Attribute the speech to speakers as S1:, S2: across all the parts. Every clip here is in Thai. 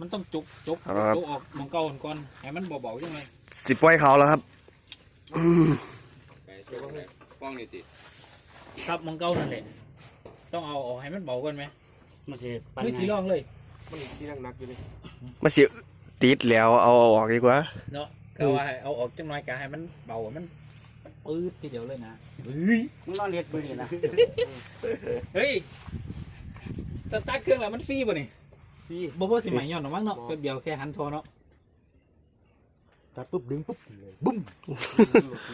S1: มันต้องจุกจุก
S2: เอาละครับ
S1: จุกออกหมองเก่าก่อนให้มันเบาๆจังเลย
S2: สิปล่อยเขาแล้วครับอืม
S3: ไปเชื่อว่าป้องนี่ติ
S1: ครับหมองเก่านั่นแหละต้องเอาออกให้มันเบาก่อนไหม
S4: มันสิปัน
S1: ไม่สีร่องเลย
S3: มันที่นักนักอยู่นี่
S2: มาสิติดแล้วเอาออกดีกว่า
S1: เนาะก็ว่าให้เอาออกจังน้อยก็ให้มันเบามันปื๊ดทีเดียวเลยนะเฮ้ย
S4: มึงนอนเรียกมือนี่นะ
S1: เฮ้ยสตาร์ทเครื่องแล้วมันฟรีป่ะนี่
S3: พี่
S1: บ่พอสิใหม่ย้อนหรอกมั้งเนาะแป๊บเดียวแค่หันโทรเนาะ
S3: ตัดปุ๊บดึงปุ๊บบุ้ม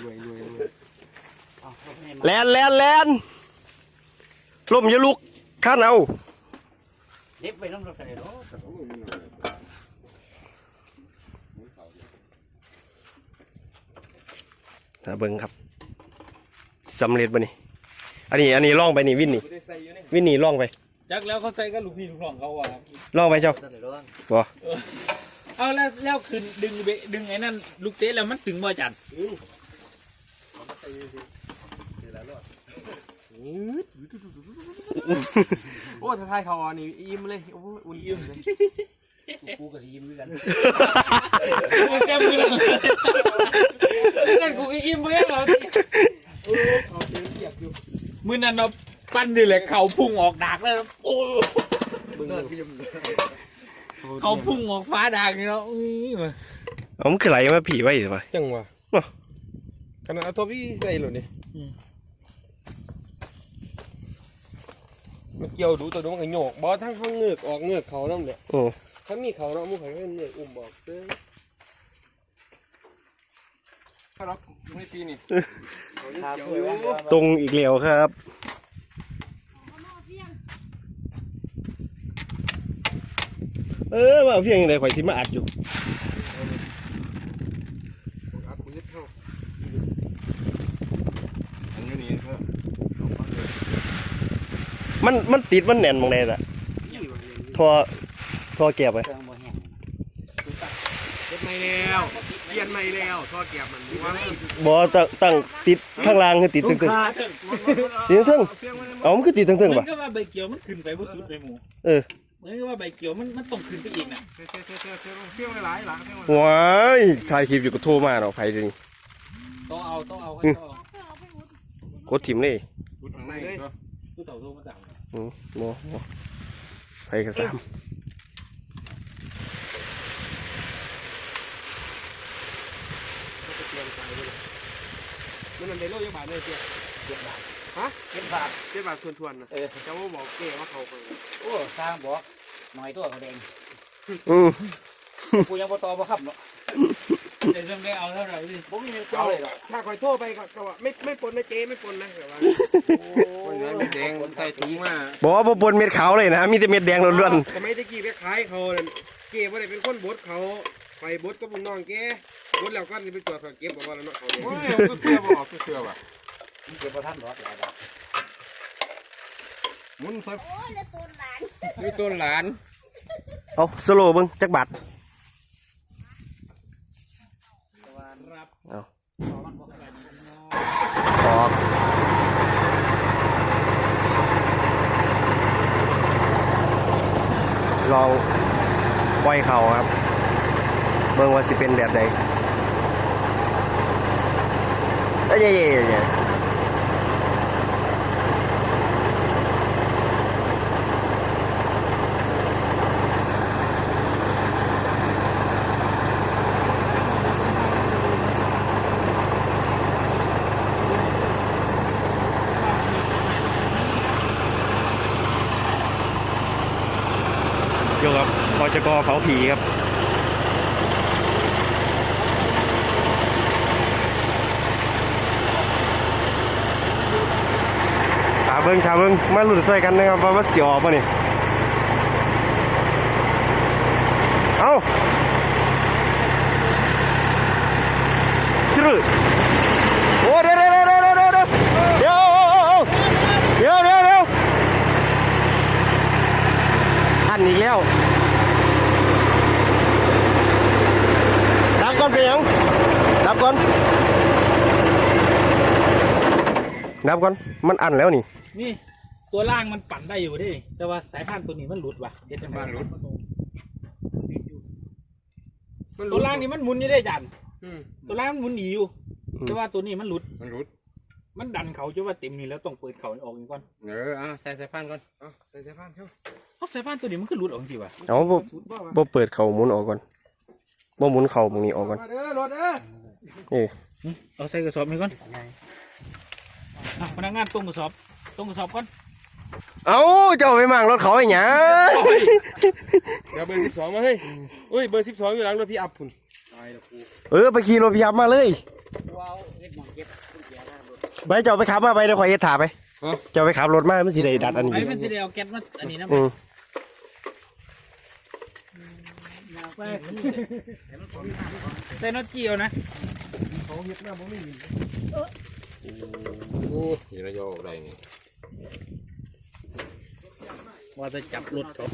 S3: รวยรวยรวย
S4: เอาเอาให้มา
S2: แลนแลนแลนลมอย่าลุกข้านเอา
S4: เล็บไปน้ำรถกันเลยเนาะ
S2: นะเบิ้งครับสำเร็จบ่นี่อันนี้อันนี้ล่องไปนี่วินนี่
S3: ไม่ได้ใส่อยู่นี่
S2: วินนี่ล่องไป
S1: จักแล้วเขาใส่ก็ลูกพี่ลูกน้องเขาว่า
S2: ล่องไปเจ้าบ่
S1: เอาแล้วแล้วขึ้นดึงเบะดึงไอ้นั่นลูกเตะแล้วมันถึงบ่จัด
S3: โอ้ถ้าทายเขาอะนี่อิ่มเลยโอ้อุ่นอิ่มเลย
S4: กูกับสีมือกัน
S1: แก้มือนั่นนั่นกูก็อิ่มเบ้งแล้ว
S3: เขาเดินเหยียบอยู่
S1: มือนั่นเราปั้นนี่แหละเขาพุ่งออกดากแล้วโอ้
S3: เบิ่ง เลย
S1: เขาพุ่งออกฟ้าดากนี่เนาะอุ้ยมา
S2: เอามันคือไหลมาผีไว้สิวะ
S3: จังวะ
S2: เนาะ
S3: ขนาดเอาตัวพี่ใส่หรอนี่มันเกี่ยวดูตัวดูมันก็โยกบอทั้งข้างเงือกออกเงือกเขานั่นแหละ
S2: โอ้
S3: ถ้ามีเขาเนาะมึงเขาก็เงือกอุ้มบอกเด้อครับไม่ปีนี่
S4: ขา
S3: เกี่ยว
S4: เพื่
S3: อ
S4: อยู่ว่า
S2: ตรงอีกแล้วครับ ออมาเอาเพียงยังไงข่อยสิมาอัดอยู่มันมันติดมันแน่นมองใดล่ะทอทอแก็บไป
S4: เครื่องบ่แห้ง
S3: เย็ดไม่แล้วเย็นไม่แล้วทอดแกบมัน
S2: บ่ตั้งตั้งติดข้างล่างคือติดตึงๆติดตึงๆเอามันคือติดตึงๆ
S1: มั
S2: ป่ะ
S1: ก็ว่าใบเกี่ยวมันขึ้นไปบ่สุดไปหมู่
S2: เออ
S1: เหมือนกับว่าใบเกี่ยวมันมันต้องขึ้นไปอีกน่ะ
S3: เที่ยวเที่ยวเที่ยวเที่ยวเที่ยวหลายหลายเที่ยว
S2: ว้ายถ่ายคลิปอยู่ก็โทรมาเนาะไผเดี๋ยวนี้
S1: ต้องเอาต้องเอาให้ต้องเอา
S2: กดถิ่มเลย
S3: ข้างในเลย
S1: ผู้ต่อสู้มาสั่ง
S2: อืมบ่บ่ไผก็ซ้ำ
S3: มันนั่นเดโลยบาทเลยเตี้ยเจ็ดบาท ฮะ
S4: เก็บบาท
S3: เจ็ดบาททวนทวนนะ
S4: เออ
S3: เจ้าว่าบอกเก๋ว่าเขาไป
S4: โอ้สร้างบอกหน่อยตัวเขาแดง
S2: อืม
S4: กูยังบ่ต่อบ่ขับเนาะ
S1: เดี๋ยวจะได้เอาเท่าไหร่ดิ
S4: บ่มีเงินเก่าเลยหรอก
S3: ถ้าคอยโทรไปก็ก็ว่าไม่ไม่ปนนะเจ๊ไม่ปนนะแต่ว่าโอ้ยไม่แดงใส่ถุงมา
S2: บอกว่าบ่ปนเม็ดขาวเลยนะมีแต่เม็ดแดงล้วน
S3: สมัยตะกี้ไปขายเขาเก๋ว่าได้เป็นคนบดเขาไปบดก็บุญน้องแกบดแล้วก็ไปตรวจเก็บบอกว่าแล้วเนาะเขาเนี่ย
S5: โอ้ยเอาเสื้อบอกเสื้อว่ะ
S4: เก็บบ่ทันหรอกหลายบาท
S5: หมุนใส่
S6: โอ้ยแล้วตัวหลาน
S3: มีต้นหลาน
S2: ๆเอาสโลว์เบิ่งจักบาท
S1: ครับ
S2: เอา
S1: มันบอกอะไรดีเนาะ
S2: ออกลองปล่อยเขาครับ เบิ่งว่าสิเป็นแบบใดเอ้ยเย้เย้เย้ อยู่กับพจกเขาผีครับถาเบิ้งถาเบิ้งมาหลุดใส่กันนะครับว่าว่าเสียออกป่ะนี่ เอา อันอีกแล้วดับก่อนเป็นหยังดับก่อนดับก่อน มันอันแล้วนี่
S1: นี่ตัวล่างมันปั่นได้อยู่ดิแต่ว่าสายพานตัวนี้มันหลุดว่ะเด็ดจังบ้านหลุด
S3: มันหลุ
S1: ตัว
S3: ด
S1: ล่างนี่มันหมุนอยู่ได้จัน
S3: อืม
S1: ตัวล่างมันหมุนหนีอยู่
S2: อืม
S1: แต่ว่าตัวนี้มันหลุด
S5: มันรุด
S1: มันดันเขาจะว่าเต็มนี่แล้วต้องเปิดเขาออกอีกก่อน
S5: เอออะใส่ใส่พันก่อน
S3: เอาใส่ใส่ผ้าเชียว
S1: เพราะ สายพานตัวนี้มันคือหลุดออกจริงว่ะ
S2: เอาบ่
S3: สุดบ่วะ
S2: บ่เปิดเข่าหมุนออกก่อนบ่หมุนเข่าตรงนี้ออกก่อน
S3: มาเด้อรถเด้อ
S2: นี่
S1: เอาใส่กระสอบนี้ก่อนอะพนักงานตรงกระสอบตรงกระสอบก่อน
S2: เอาเจ้าไปมั่งรถเขาไอ้หยัง
S3: เดี๋ยวเบอร์สิบสองมาให้เอ้ยเบอร์สิบสองอยู่หลังรถพี่อัพพุ่นตายแล้วกู
S2: เออไปขี่รถพิยับมาเลย
S4: ว้าวเฮ็ดหมองเก็บกุญแจได้บ่
S2: ไปเจ้าไปขับมาไปเดี๋ยวข่อยเอ็ดถาไปเจ้าไปขับรถมามันสิได้ดัดอันนี้
S1: ไอ้มันสิได้เอาแก๊สมาอันนี้นะ
S2: อืม
S1: ไปใส่น็อตเจียวนะ
S3: เขาเฮ็ดหน้าบ่มี
S5: โอ้ยระยองอะไรนี่
S1: ว่าจะจับรถเขา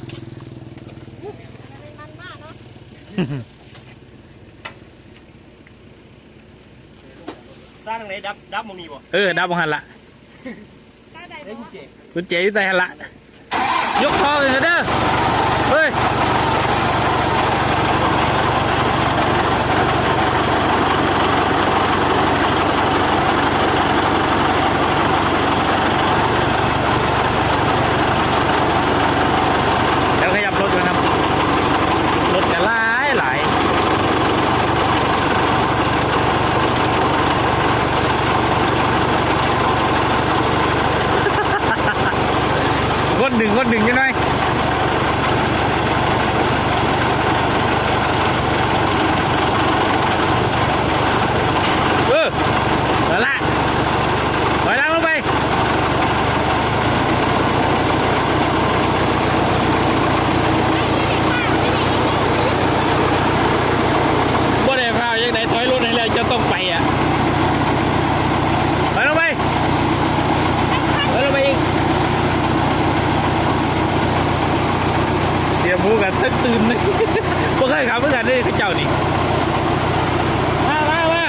S2: สร้างไหนดับดับมึงนี่บ่
S1: เออดับบังหันละกุญแจอยู่ใต้หันละยกคอเลยเด้อเฮ้ยแล้วขยับรถด้วยนะครับรถจะหลายหลาย คนหนึ่งคนหนึ่งยังไงเออเอาละถอยหลังลงไป บ่ได้พาอย่างไหนถอยรถไหนแล้วจะต้องไปอะถอยลงไปถอยลงไปอีก เสียหมูกันทั้งตื่นเลย บ่เคยขับเพื่อกันได้เจ้านี่มามามา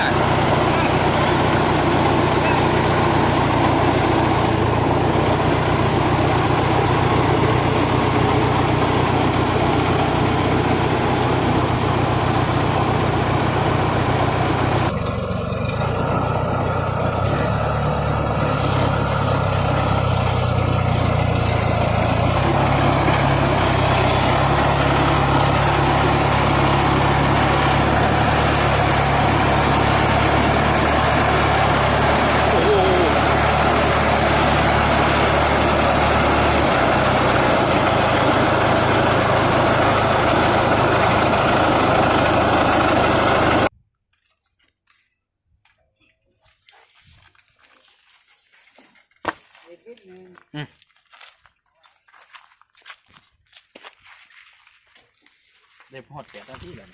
S1: หอดแปดนาทีแล้ว